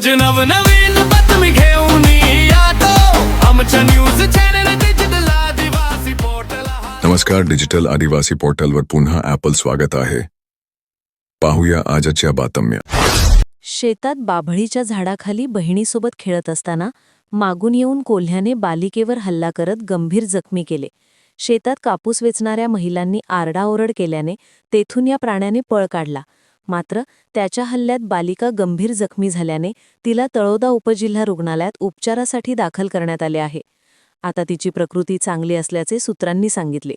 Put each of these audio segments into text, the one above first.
रोज नवनवीन बातमी घेऊन येतो. आमच्या news channel digital Adivasi portal नमस्कार डिजिटल आदिवासी पोर्टलवर पुन्हा ॲपल स्वागत आहे. पाहूया आजच्या बातम्या. शेतात बाभळीच्या झाडाखाली बहिणीसोबत खेळत असताना मागून येऊन कोल्ह्याने बालिकेवर हल्ला करत गंभीर जखमी केले. शेतात कापूस वेचणाऱ्या महिलांनी आरडाओरड केल्याने तेथून या प्राण्याने पळ काढला. मात्र त्याच्या हल्ल्यात बालिका गंभीर जखमी झाल्याने तिला तळोदा उपजिल्हा रुग्णालयात उपचारासाठी दाखल करण्यात आले आहे. आता तिची प्रकृती चांगली असल्याचे सूत्रांनी सांगितले.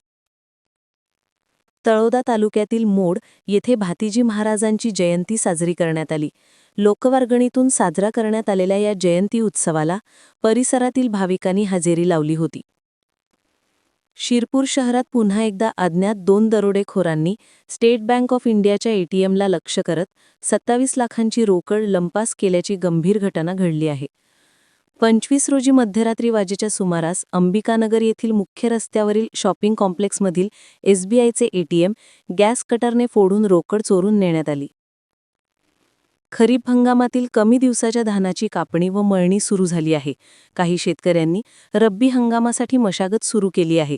तळोदा तालुक्यातील मोड येथे भातीजी महाराजांची जयंती साजरी करण्यात आली. लोकवर्गणीतून साजरा करण्यात आलेल्या या जयंती उत्सवाला परिसरातील भाविकांनी हजेरी लावली होती. शिरपूर शहरात पुन्हा एकदा अज्ञात दोन दरोडेखोरांनी स्टेट बँक ऑफ इंडियाच्या एटीएमला लक्ष करत सत्तावीस लाखांची रोकड लंपास केल्याची गंभीर घटना घडली आहे. पंचवीस रोजी मध्यरात्री वाजेच्या सुमारास अंबिकानगर येथील मुख्य रस्त्यावरील शॉपिंग कॉम्प्लेक्समधील एसबीआयचे एटीएम गॅस कटरने फोडून रोकड चोरून नेण्यात आली. खरीप हंगामातील कमी दिवसाच्या धानाची कापणी व मळणी सुरू झाली आहे. काही शेतकऱ्यांनी रब्बी हंगामासाठी मशागत सुरू केली आहे.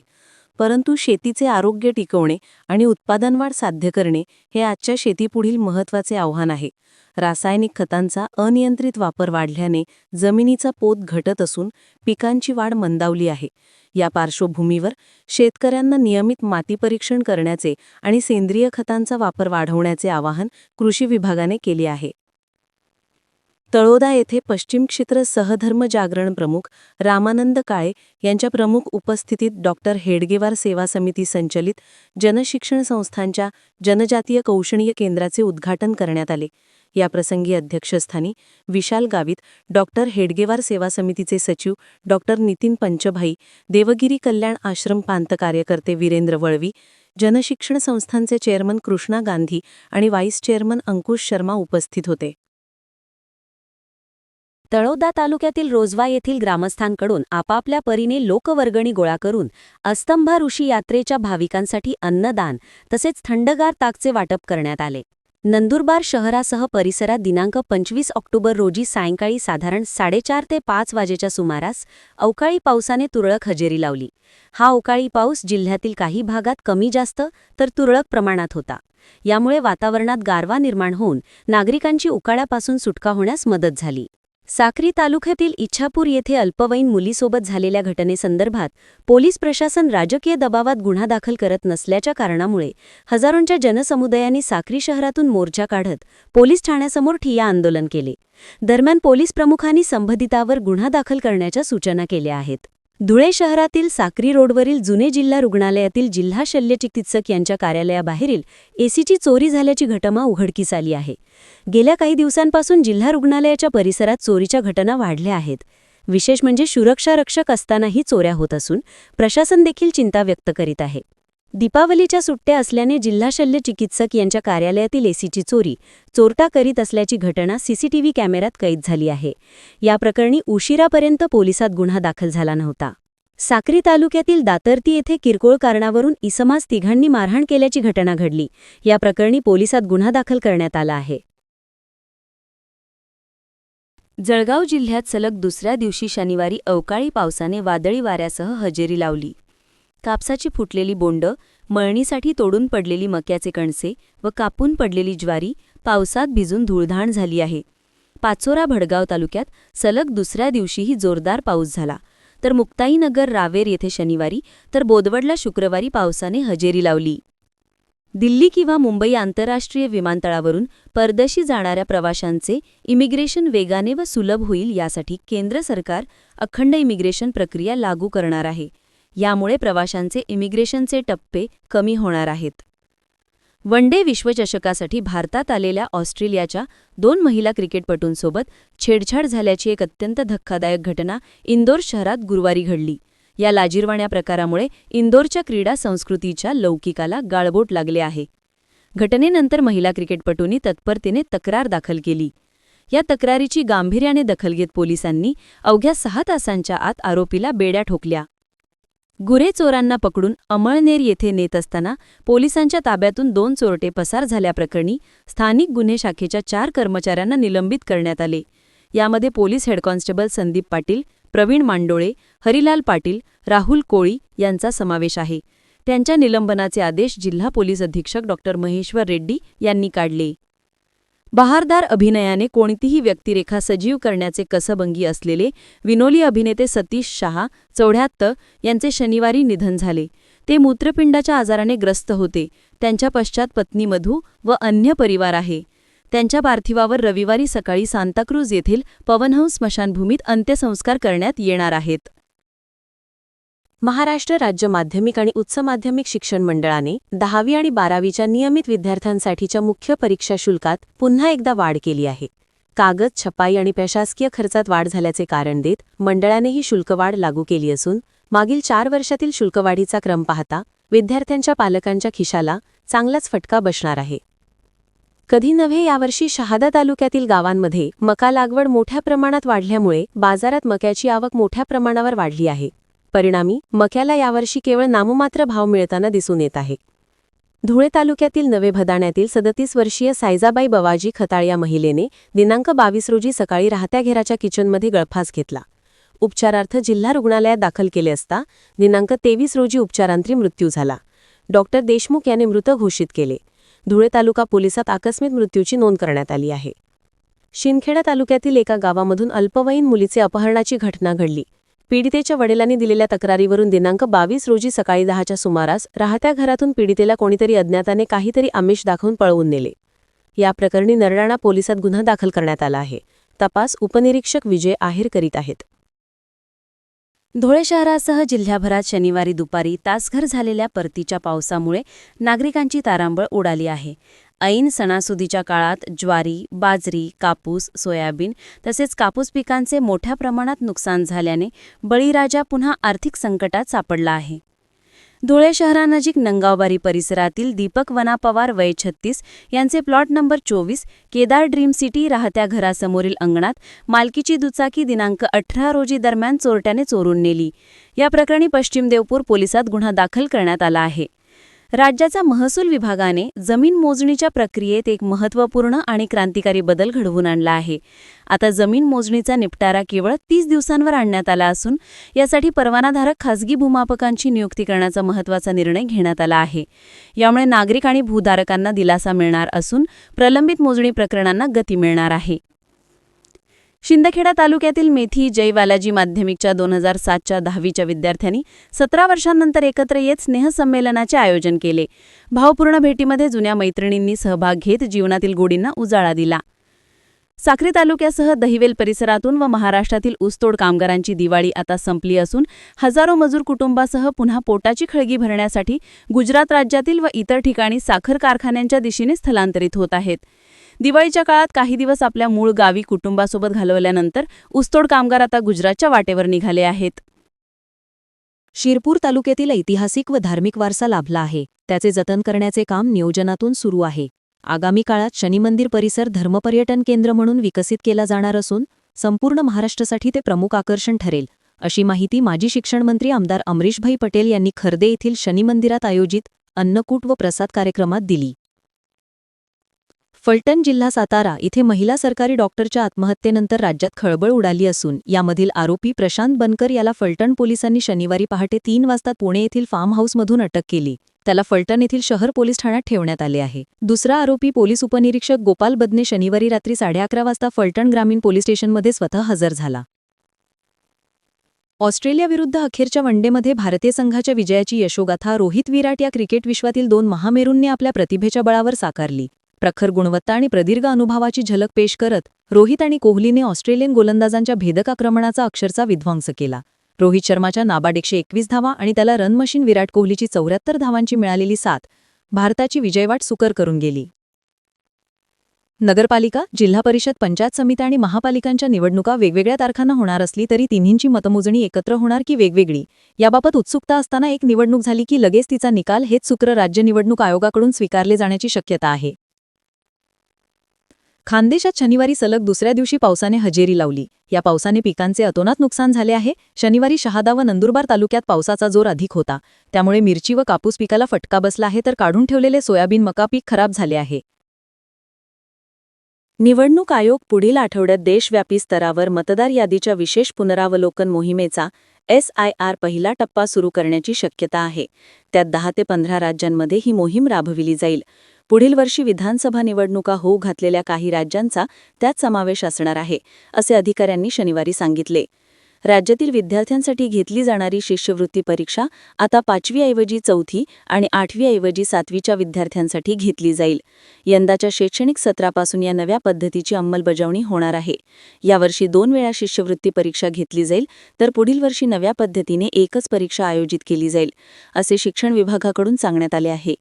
परंतु शेतीचे आरोग्य टिकवणे आणि उत्पादनवाढ साध्य करणे हे आजच्या शेतीपुढील महत्त्वाचे आव्हान आहे. रासायनिक खतांचा अनियंत्रित वापर वाढल्याने जमिनीचा पोत घटत असून पिकांची वाढ मंदावली आहे. या पार्श्वभूमीवर शेतकऱ्यांना नियमित माती परीक्षण करण्याचे आणि सेंद्रिय खतांचा वापर वाढवण्याचे आवाहन कृषी विभागाने केले आहे. तळोदा येथे पश्चिम क्षेत्र सहधर्म जागरण प्रमुख रामानंद काळे यांच्या प्रमुख उपस्थितीत डॉक्टर हेडगेवार सेवा समिती संचलित जनशिक्षण संस्थांच्या जनजातीय कौशल्य केंद्राचे उद्घाटन करण्यात आले. याप्रसंगी अध्यक्षस्थानी विशाल गावित डॉक्टर हेडगेवार सेवा समितीचे सचिव डॉक्टर नितीन पंचभाई देवगिरी कल्याण आश्रम पांत कार्यकर्ते वीरेंद्र वळवी जनशिक्षण संस्थांचे चेअरमन कृष्णा गांधी आणि व्हाईस चेअरमन अंकुश शर्मा उपस्थित होते. तळोदा तालुक्यातील रोजवा येथील ग्रामस्थांकडून आपापल्या परीने लोकवर्गणी गोळा करून अस्तंभा ऋषी यात्रेच्या भाविकांसाठी अन्नदान तसेच थंडगार ताकचे वाटप करण्यात आले. नंदुरबार शहरासह परिसरात दिनांक पंचवीस ऑक्टोबर रोजी सायंकाळी साधारण साडेचार ते पाच वाजेच्या सुमारास अवकाळी पावसाने तुरळक हजेरी लावली. हा अवकाळी पाऊस जिल्ह्यातील काही भागात कमी जास्त तर तुरळक प्रमाणात होता. यामुळे वातावरणात गारवा निर्माण होऊन नागरिकांची उकाळ्यापासून सुटका होण्यास मदत झाली. साक्री तालुक्यातील इच्छापूर येथे अल्पवयीन मुलीसोबत झालेल्या घटनेसंदर्भात पोलीस प्रशासन राजकीय दबावात गुन्हा दाखल करत नसल्याच्या कारणामुळे हजारोंच्या जनसमुदायांनी साक्री शहरातून मोर्चा काढत पोलीस ठाण्यासमोर ठिय्या आंदोलन केले. दरम्यान पोलीस प्रमुखांनी संबंधितावर गुन्हा दाखल करण्याच्या सूचना केल्या आहेत. धुळे शहरातील साक्री रोडवरील जुने जिल्हा रुग्णालयातील जिल्हा शल्यचिकित्सक यांच्या कार्यालयाबाहेरील एसीची चोरी झाल्याची घटना उघडकीस आली आहे. गेल्या काही दिवसांपासून जिल्हा रुग्णालयाच्या परिसरात चोरीच्या घटना वाढल्या आहेत. विशेष म्हणजे सुरक्षा रक्षक असतानाही चोऱ्या होत असून प्रशासन देखील चिंता व्यक्त करीत आहे. दीपावलीच्या सुट्ट्या असल्याने जिल्हा शल्य चिकित्सक यांच्या कार्यालयातील एसीची चोरी चोरटा करीत असल्याची घटना सीसीटीव्ही कॅमेऱ्यात कैद झाली आहे. या प्रकरणी उशिरापर्यंत पोलिसात गुन्हा दाखल झाला नव्हता. साक्री तालुक्यातील दातर्ती येथे किरकोळ कारणावरून इसमास तिघांनी मारहाण केल्याची घटना घडली. या प्रकरणी पोलिसात गुन्हा दाखल करण्यात आला आहे. जळगाव जिल्ह्यात सलग दुसऱ्या दिवशी शनिवारी अवकाळी पावसाने वादळी वाऱ्यासह हजेरी लावली. कापसाची फुटलेली बोंड मळणीसाठी तोडून पडलेली मक्याचे कणसे व कापून पडलेली ज्वारी पावसात भिजून धूळधाण झाली आहे. पाचोरा भडगाव तालुक्यात सलग दुसऱ्या दिवशीही जोरदार पाऊस झाला. तर मुक्ताईनगर रावेर येथे शनिवारी तर बोदवडला शुक्रवारी पावसाने हजेरी लावली. दिल्ली किंवा मुंबई आंतरराष्ट्रीय विमानतळावरून परदेशी जाणाऱ्या प्रवाशांचे इमिग्रेशन वेगाने व सुलभ होईल यासाठी केंद्र सरकार अखंड इमिग्रेशन प्रक्रिया लागू करणार आहे. यामुळे प्रवाशांचे इमिग्रेशनचे टप्पे कमी होणार आहेत. वन डे विश्वचषकासाठी भारतात आलेल्या ऑस्ट्रेलियाच्या दोन महिला क्रिकेटपटूंसोबत छेडछाड झाल्याची एक अत्यंत धक्कादायक घटना इंदोर शहरात गुरुवारी घडली. या लाजीरवाण्या प्रकारामुळे इंदोरच्या क्रीडा संस्कृतीच्या लौकिकाला गाळबोट लागले आहे. घटनेनंतर महिला क्रिकेटपटूंनी तत्परतेने तक्रार दाखल केली. या तक्रारीची गांभीर्याने दखल घेत पोलिसांनी अवघ्या सहा तासांच्या आत आरोपीला बेड्या ठोकल्या. गुरे चोरांना पकडून अमळनेर येथे नेत असताना पोलिसांच्या ताब्यातून दोन चोरटे पसार झाल्याप्रकरणी स्थानिक गुन्हे शाखेच्या चार कर्मचाऱ्यांना निलंबित करण्यात आले. यामध्ये police head constable Sandeep Patil Pravin Mandole Harilal Patil Rahul Koli यांचा समावेश आहे. त्यांच्या निलंबनाचे आदेश जिल्हा पोलीस अधीक्षक डॉ महेश्वर रेड्डी यांनी काढले. बहारदार अभिनयाने कोणतीही व्यक्तिरेखा सजीव करण्याचे कसबंगी असलेले विनोली अभिनेते सतीश शहा चौढ्यात्त यांचे शनिवारी निधन झाले. ते मूत्रपिंडाच्या आजाराने ग्रस्त होते. त्यांच्या पश्चात पत्नी मधू व अन्य परिवार आहे. त्यांच्या पार्थिवावर रविवारी सकाळी सांताक्रूज येथील पवनहंस स्मशानभूमीत अंत्यसंस्कार करण्यात येणार आहेत. महाराष्ट्र राज्य माध्यमिक आणि उच्च माध्यमिक शिक्षण मंडळाने दहावी आणि बारावीच्या नियमित विद्यार्थ्यांसाठीच्या मुख्य परीक्षा शुल्कात पुन्हा एकदा वाढ केली आहे. कागद छपाई आणि प्रशासकीय खर्चात वाढ झाल्याचे कारण देत मंडळाने ही शुल्कवाढ लागू केली असून मागील चार वर्षातील शुल्कवाढीचा क्रम पाहता विद्यार्थ्यांच्या पालकांच्या खिशाला चांगलाच फटका बसणार आहे. कधी नव्हे यावर्षी शहादा तालुक्यातील गावांमध्ये मका लागवड मोठ्या प्रमाणात वाढल्यामुळे बाजारात मक्याची आवक मोठ्या प्रमाणावर वाढली आहे. परिणामी मक्याला यावर्षी केवळ नाममात्र भाव मिळताना दिसून येत आहे. धुळे तालुक्यातील नवे भदाण्यातील सदतीस वर्षीय सायजाबाई बवाजी खताळ या महिलेने दिनांक बावीस रोजी सकाळी राहत्या घेराच्या किचनमध्ये गळफास घेतला. उपचारार्थ जिल्हा रुग्णालयात दाखल केले असता दिनांक तेवीस रोजी उपचारांतरी मृत्यू झाला. डॉक्टर देशमुख याने मृत घोषित केले. धुळे तालुका पोलिसात आकस्मिक मृत्यूची नोंद करण्यात आली आहे. शिंदखेडा तालुक्यातील एका गावामधून अल्पवयीन मुलीचे अपहरणाची घटना घडली. पीडितेच्या वडिलांनी दिलेल्या तक्रारीवरून दिनांक बावीस रोजी सकाळी दहाच्या सुमारास राहत्या घरातून पीडितेला कोणीतरी अज्ञाताने काहीतरी आमिष दाखवून पळवून नेले. या प्रकरणी नरडाणा पोलिसात गुन्हा दाखल करण्यात आला आहे. तपास उपनिरीक्षक विजय आहेर करीत आहेत. धुळे शहरासह जिल्ह्याभरात शनिवारी दुपारी तासघर झालेल्या परतीच्या पावसामुळे नागरिकांची तारांबळ उडाली आहे. ऐन सणासुदीच्या काळात ज्वारी बाजरी कापूस सोयाबीन तसेच कापूस पिकांचे मोठ्या प्रमाणात नुकसान झाल्याने बळीराजा पुन्हा आर्थिक संकटात सापडला आहे. धुळे शहरानजीक नंगावबारी परिसरातील दीपक वना पवार वय छत्तीस यांचे प्लॉट नंबर चोवीस केदार ड्रीम सिटी राहत्या घरासमोरील अंगणात मालकीची दुचाकी दिनांक अठरा रोजी दरम्यान चोरट्याने चोरून नेली. या प्रकरणी पश्चिम देवपूर पोलिसात गुन्हा दाखल करण्यात आला आहे. राज्याचा महसूल विभागाने जमीन मोजणीच्या प्रक्रियेत एक महत्त्वपूर्ण आणि क्रांतिकारी बदल घडवून आणला आहे. आता जमीन मोजणीचा निपटारा केवळ तीस दिवसांवर आणण्यात आला असून यासाठी परवानाधारक खासगी भूमापकांची नियुक्ती करण्याचा महत्त्वाचा निर्णय घेण्यात आला आहे. यामुळे नागरिक आणि भूधारकांना दिलासा मिळणार असून प्रलंबित मोजणी प्रकरणांना गती मिळणार आहे. शिंदखेडा तालुक्यातील मेथी जयवालाजी माध्यमिकच्या दोन हजार सातच्या दहावीच्या विद्यार्थ्यांनी सतरा वर्षांनंतर एकत्र येत स्नेहसंमेलनाचे आयोजन केले. भावपूर्ण भेटीमध्ये जुन्या मैत्रिणींनी सहभाग घेत जीवनातील गोडींना उजाळा दिला. साक्री तालुक्यासह दहिवेल परिसरातून व महाराष्ट्रातील ऊसतोड कामगारांची दिवाळी आता संपली असून हजारो मजूर कुटुंबासह पुन्हा पोटाची खळगी भरण्यासाठी गुजरात राज्यातील व इतर ठिकाणी साखर कारखान्यांच्या दिशेने स्थलांतरित होत आहेत. दिवाळीच्या काळात काही दिवस आपल्या मूळ गावी कुटुंबासोबत घालवल्यानंतर ऊसतोड कामगार आता गुजरातच्या वाटेवर निघाले आहेत. शिरपूर तालुक्यातील ऐतिहासिक व धार्मिक वारसा लाभला आहे. त्याचे जतन करण्याचे काम नियोजनातून सुरू आहे. आगामी काळात शनिमंदिर परिसर धर्मपर्यटन केंद्र म्हणून विकसित केला जाणार असून संपूर्ण महाराष्ट्रासाठी ते प्रमुख आकर्षण ठरेल अशी माहिती माजी शिक्षणमंत्री आमदार अमरीशभाई पटेल यांनी खर्दे येथील शनिमंदिरात आयोजित अन्नकूट व प्रसाद कार्यक्रमात दिली. फलटण जिल्हा सातारा इथे महिला सरकारी डॉक्टरच्या आत्महत्येनंतर राज्यात खळबळ उडाली असून यामधील आरोपी प्रशांत बनकर याला फलटण पोलिसांनी शनिवारी पहाटे तीन वाजता पुणे येथील फार्म हाऊसमधून अटक केली. त्याला फलटण येथील शहर पोलीस ठाण्यात ठेवण्यात आले आहे. दुसरा आरोपी पोलीस उपनिरीक्षक गोपाल बदने शनिवारी रात्री साडेअकरा वाजता फलटण ग्रामीण पोलीस स्टेशनमध्ये स्वतः हजर झाला. ऑस्ट्रेलियाविरुद्ध अखेरच्या वनडेमध्ये भारतीय संघाच्या विजयाची यशोगाथा रोहित विराट या क्रिकेट विश्वातील दोन महामेरूंनी आपल्या प्रतिभेच्या बळावर साकारली. प्रखर गुणवत्ता आणि प्रदीर्घ अनुभवाची झलक पेश करत रोहित आणि कोहलीने ऑस्ट्रेलियन गोलंदाजांच्या भेदक आक्रमणाचा अक्षरचा विध्वंस केला. रोहित शर्माच्या नाबाड एकशे एकवीस धावा आणि त्याला रन मशीन विराट कोहलीची चौऱ्याहत्तर धावांची मिळालेली साथ भारताची विजयवाट सुकर करून गेली. नगरपालिका जिल्हा परिषद पंचायत समिती आणि महापालिकांच्या निवडणुका वेगवेगळ्या तारखांना होणार असली तरी तिन्हींची मतमोजणी एकत्र होणार की वेगवेगळी? याबाबत उत्सुकता असताना एक निवडणूक झाली की लगेच तिचा निकाल हेच शुक्र राज्य निवडणूक आयोगाकडून स्वीकारले जाण्याची शक्यता आहे. खानदेशात शनिवारी सलग दुसऱ्या दिवशी पावसाने हजेरी लावली. या पावसाने पिकांचे अतोनात नुकसान झाले आहे. शनिवारी शहादा व नंदुरबार तालुक्यात पावसाचा जोर अधिक होता. त्यामुळे मिरची व कापूस पिकाला फटका बसला आहे तर काढून ठेवलेले सोयाबीन मका पीक खराब झाले आहे. निवडणूक आयोग पुढील आठवड्यात देशव्यापी स्तरावर मतदार यादीच्या विशेष पुनरावलोकन मोहिमेचा एस आय आर पहिला टप्पा सुरू करण्याची शक्यता आहे. त्यात दहा ते पंधरा राज्यांमध्ये ही मोहीम राबविली जाईल. पुढील वर्षी विधानसभा निवडणुका होऊ घातलेल्या काही राज्यांचा त्यात समावेश असणार आहे असे अधिकाऱ्यांनी शनिवारी सांगितले. राज्यातील विद्यार्थ्यांसाठी घेतली जाणारी शिष्यवृत्ती परीक्षा आता पाचवीऐवजी चौथी आणि आठवीऐवजी सातवीच्या विद्यार्थ्यांसाठी घेतली जाईल. यंदाच्या शैक्षणिक सत्रापासून या नव्या पद्धतीची अंमलबजावणी होणार आहे. यावर्षी दोन वेळा शिष्यवृत्ती परीक्षा घेतली जाईल तर पुढील वर्षी नव्या पद्धतीने एकच परीक्षा आयोजित केली जाईल असे शिक्षण विभागाकडून सांगण्यात आले आहे.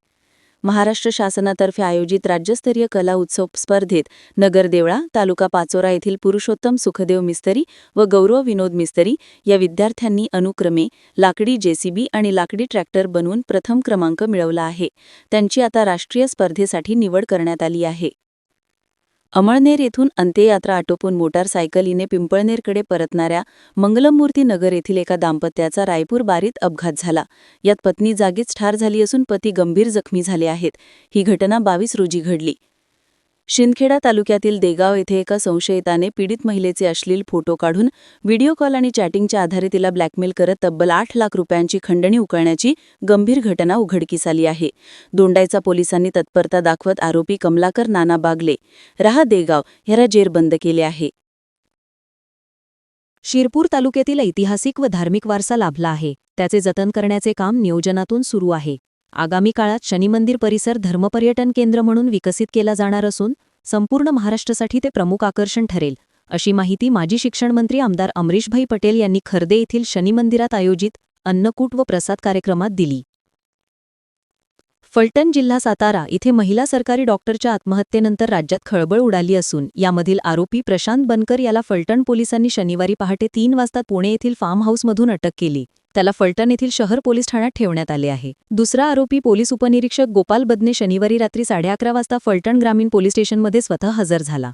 महाराष्ट्र शासनातर्फे आयोजित राज्यस्तरीय कला उत्सव स्पर्धेत नगरदेवळा तालुका पाचोरा येथील पुरुषोत्तम सुखदेव मिस्तरी व गौरव विनोद मिस्तरी या विद्यार्थ्यांनी अनुक्रमे लाकडी जेसीबी आणि लाकडी ट्रॅक्टर बनवून प्रथम क्रमांक मिळवला आहे. त्यांची आता राष्ट्रीय स्पर्धेसाठी निवड करण्यात आली आहे. अमळनेर येथून अंत्ययात्रा आटोपून मोटारसायकलीने पिंपळनेरकडे परतणाऱ्या मंगलमूर्ती नगर येथील एका दाम्पत्याचा रायपूर बारीत अपघात झाला. यात पत्नी जागीच ठार झाली असून पती गंभीर जखमी झाले आहेत. ही घटना बावीस रोजी घडली. शिंदखेडा तालुक्यातील देगाव येथे एका संशयिताने पीडित महिलेचे अश्लील फोटो काढून व्हिडिओ कॉल आणि चॅटिंगच्या आधारे तिला ब्लॅकमेल करत तब्बल आठ लाख रुपयांची खंडणी उकळण्याची गंभीर घटना उघडकीस आली आहे. दोंडायचा पोलिसांनी तत्परता दाखवत आरोपी कमलाकर नाना बागले रहा देगाव ह्याला जेरबंद केले आहे. शिरपूर तालुक्यातील ऐतिहासिक व धार्मिक वारसा लाभला आहे. त्याचे जतन करण्याचे काम नियोजनातून सुरू आहे. आगामी काळात शनिमंदिर परिसर धर्मपर्यटन केंद्र म्हणून विकसित केला जाणार असून संपूर्ण महाराष्ट्रासाठी ते प्रमुख आकर्षण ठरेल अशी माहिती माजी शिक्षण मंत्री आमदार अमरीशभाई पटेल यांनी खर्दे येथील शनिमंदिरात आयोजित अन्नकूट व प्रसाद कार्यक्रमात दिली. फलटण जिल्हा सातारा इथे महिला सरकारी डॉक्टरच्या आत्महत्येनंतर राज्यात खळबळ उडाली असून यामधील आरोपी प्रशांत बनकर याला फलटण पोलिसांनी शनिवारी पहाटे तीन वाजता पुणे येथील फार्म हाऊसमधून अटक केली. त्याला फलटण येथील शहर पोलीस ठाण्यात ठेवण्यात आले आहे. दुसरा आरोपी पोलीस उपनिरीक्षक गोपाल बदने शनिवारी रात्री साडेअकरा वाजता फलटण ग्रामीण पोलीस स्टेशनमध्ये स्वतः हजर झाला.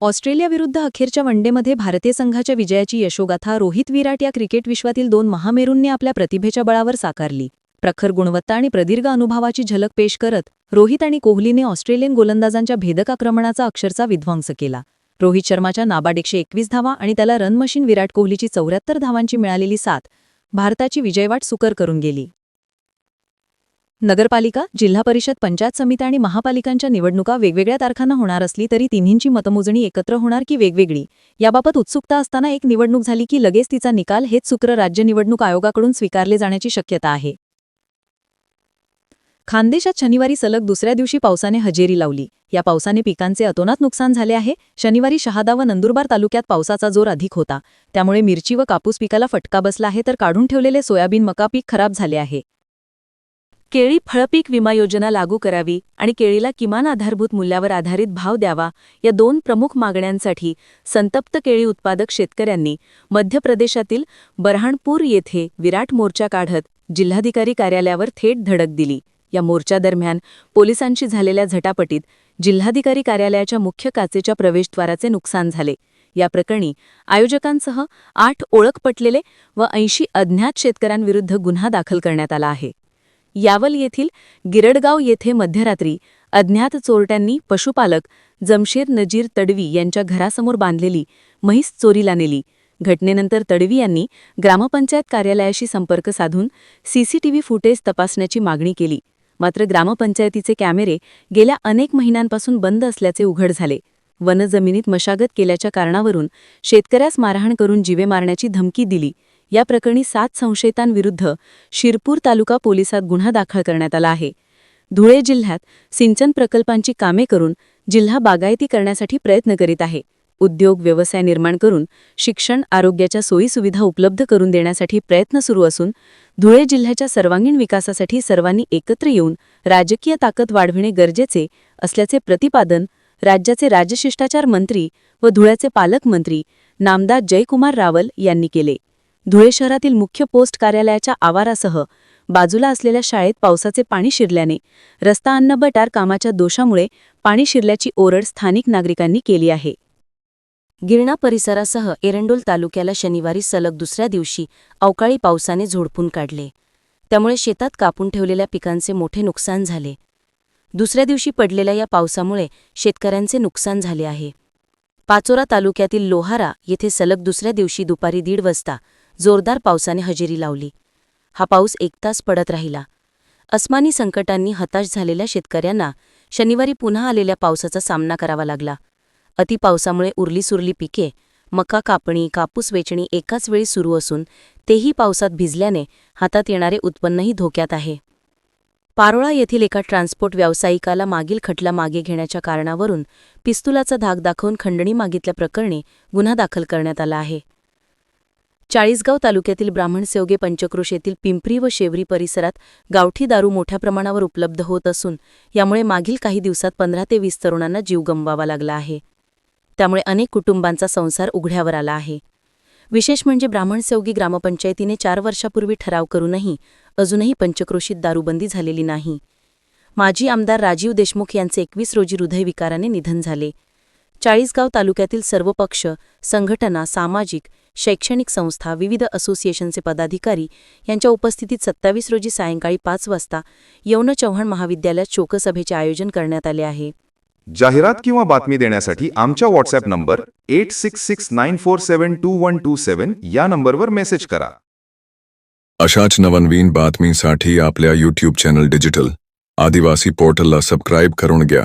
ऑस्ट्रेलियाविरुद्ध अखेरच्या वनडेमध्ये भारतीय संघाच्या विजयाची यशोगाथा रोहित विराट या क्रिकेट विश्वातील दोन महामेरूंनी आपल्या प्रतिभेच्या बळावर साकारली. प्रखर गुणवत्ता आणि प्रदीर्घ अनुभवाची झलक पेश करत रोहित आणि कोहलीने ऑस्ट्रेलियन गोलंदाजांच्या भेदक आक्रमणाचा अक्षरचा विध्वंस केला. रोहित शर्माच्या नाबाड एकशे एकवीस धावा आणि त्याला रन मशीन विराट कोहलीची चौऱ्याहत्तर धावांची मिळालेली साथ भारताची विजयवाट सुकर करून गेली. नगरपालिका जिल्हा परिषद पंचायत समिती आणि महापालिकांच्या निवडणुका वेगवेगळ्या तारखांना होणार असली तरी तिन्हींची मतमोजणी एकत्र होणार की वेगवेगळी? याबाबत उत्सुकता असताना एक निवडणूक झाली की लगेच तिचा निकाल हेच शुक्र राज्य निवडणूक आयोगाकडून स्वीकारले जाण्याची शक्यता आहे. खानदेशात शनिवारी सलग दुसऱ्या दिवशी पावसाने हजेरी लावली. या पावसाने पिकांचे अतोनात नुकसान झाले आहे. शनिवारी शहादा व नंदुरबार तालुक्यात पावसाचा जोर अधिक होता. त्यामुळे मिरची व कापूस पिकाला फटका बसला आहे तर काढून ठेवलेले सोयाबीन मका पीक खराब झाले आहे. केळी फळपीक विमा योजना लागू करावी आणि केळीला किमान आधारभूत मूल्यावर आधारित भाव द्यावा या दोन प्रमुख मागण्यांसाठी संतप्त केळी उत्पादक शेतकऱ्यांनी मध्य प्रदेशातील बरहाणपूर येथे विराट मोर्चा काढत जिल्हाधिकारी कार्यालयावर थेट धडक दिली. या मोर्चादरम्यान पोलिसांशी झालेल्या झटापटीत जिल्हाधिकारी कार्यालयाच्या मुख्य काचेच्या प्रवेशद्वाराचे नुकसान झाले. या प्रकरणी आयोजकांसह आठ ओळख पटलेले व ऐंशी अज्ञात शेतकऱ्यांविरुद्ध गुन्हा दाखल करण्यात आला आहे. यावल येथील गिरडगाव येथे मध्यरात्री अज्ञात चोरट्यांनी पशुपालक जमशेर नजीर तडवी यांच्या घरासमोर बांधलेली म्हैस चोरीला नेली. घटनेनंतर तडवी यांनी ग्रामपंचायत कार्यालयाशी संपर्क साधून सीसीटीव्ही फुटेज तपासण्याची मागणी केली. मात्र ग्रामपंचायतीचे कॅमेरे गेल्या अनेक महिन्यांपासून बंद असल्याचे उघड झाले. वनजमिनीत मशागत केल्याच्या कारणावरून शेतकऱ्यास मारहाण करून जीवे मारण्याची धमकी दिली. या प्रकरणी सात संशयितांविरुद्ध शिरपूर तालुका पोलिसात गुन्हा दाखल करण्यात आला आहे. धुळे जिल्ह्यात सिंचन प्रकल्पांची कामे करून जिल्हा बागायती करण्यासाठी प्रयत्न करीत आहे. उद्योग व्यवसाय निर्माण करून शिक्षण आरोग्याच्या सोयीसुविधा उपलब्ध करून देण्यासाठी प्रयत्न सुरू असून धुळे जिल्ह्याच्या सर्वांगीण विकासासाठी सर्वांनी एकत्र येऊन राजकीय ताकद वाढविणे गरजेचे असल्याचे प्रतिपादन राज्याचे राजशिष्टाचार मंत्री व धुळ्याचे पालकमंत्री नामदार जयकुमार रावल यांनी केले. धुळे शहरातील मुख्य पोस्ट कार्यालयाच्या आवारासह बाजूला असलेल्या शाळेत पावसाचे पाणी शिरल्याने रस्ता अन्न बटार कामाच्या दोषामुळे पाणी शिरल्याची ओरड स्थानिक नागरिकांनी केली आहे. गिरणा परिसरासह एरंडोल तालुक्याला शनिवारी सलग दुसऱ्या दिवशी अवकाळी पावसाने झोडपून काढले. त्यामुळे शेतात कापून ठेवलेल्या पिकांचे मोठे नुकसान झाले. दुसऱ्या दिवशी पडलेल्या या पावसामुळे शेतकऱ्यांचे नुकसान झाले आहे. पाचोरा तालुक्यातील लोहारा येथे सलग दुसऱ्या दिवशी दुपारी दीड वाजता जोरदार पावसाने हजेरी लावली. हा पाऊस एक तास पडत राहिला. अस्मानी संकटांनी हताश झालेल्या शेतकऱ्यांना शनिवारी पुन्हा आलेल्या पावसाचा सामना करावा लागला. अतिपावसामुळे उरलीसुरली पिके मका कापणी कापूस वेचणी एकाच वेळी सुरू असून तेही पावसात भिजल्याने हातात येणारे उत्पन्नही धोक्यात आहे. पारोळा येथील एका ट्रान्सपोर्ट व्यावसायिकाला मागील खटला मागे घेण्याच्या कारणावरून पिस्तुलाचा धाक दाखवून खंडणी मागितल्याप्रकरणी गुन्हा दाखल करण्यात आला आहे. चाळीसगाव तालुक्यातील ब्राह्मणसेवगे पंचक्रोश येथील पिंपरी व शेवरी परिसरात गावठी दारू मोठ्या प्रमाणावर उपलब्ध होत असून यामुळे मागील काही दिवसात पंधरा ते वीस तरुणांना जीव गमवावा लागला आहे. त्यामुळे अनेक कुटुंबांचा संसार उघड्यावर आला आहे. विशेष म्हणजे ब्राह्मणसेवगी ग्रामपंचायतीने चार वर्षापूर्वी ठराव करूनही अजूनही पंचक्रोशीत दारूबंदी झालेली नाही. माजी आमदार राजीव देशमुख यांचे एकवीस रोजी हृदयविकाराने निधन झाले. चाळीसगाव तालुक्यातील सर्व पक्ष संघटना सामाजिक शैक्षणिक संस्था विविध असोसिएशनचे पदाधिकारी यांच्या उपस्थितीत सत्तावीस रोजी सायंकाळी पाच वाजता यौन चव्हाण महाविद्यालयात शोकसभेचे आयोजन करण्यात आले आहे. जाहिरात किंवा बातमी देण्यासाठी आमच्या WhatsApp number eight six six nine four seven two one two seven या नंबरवर मेसेज करा. अशाच नवनवीन बातमीसाठी आपल्या यूट्यूब चॅनल डिजिटल आदिवासी पोर्टलला सबस्क्राईब करून घ्या.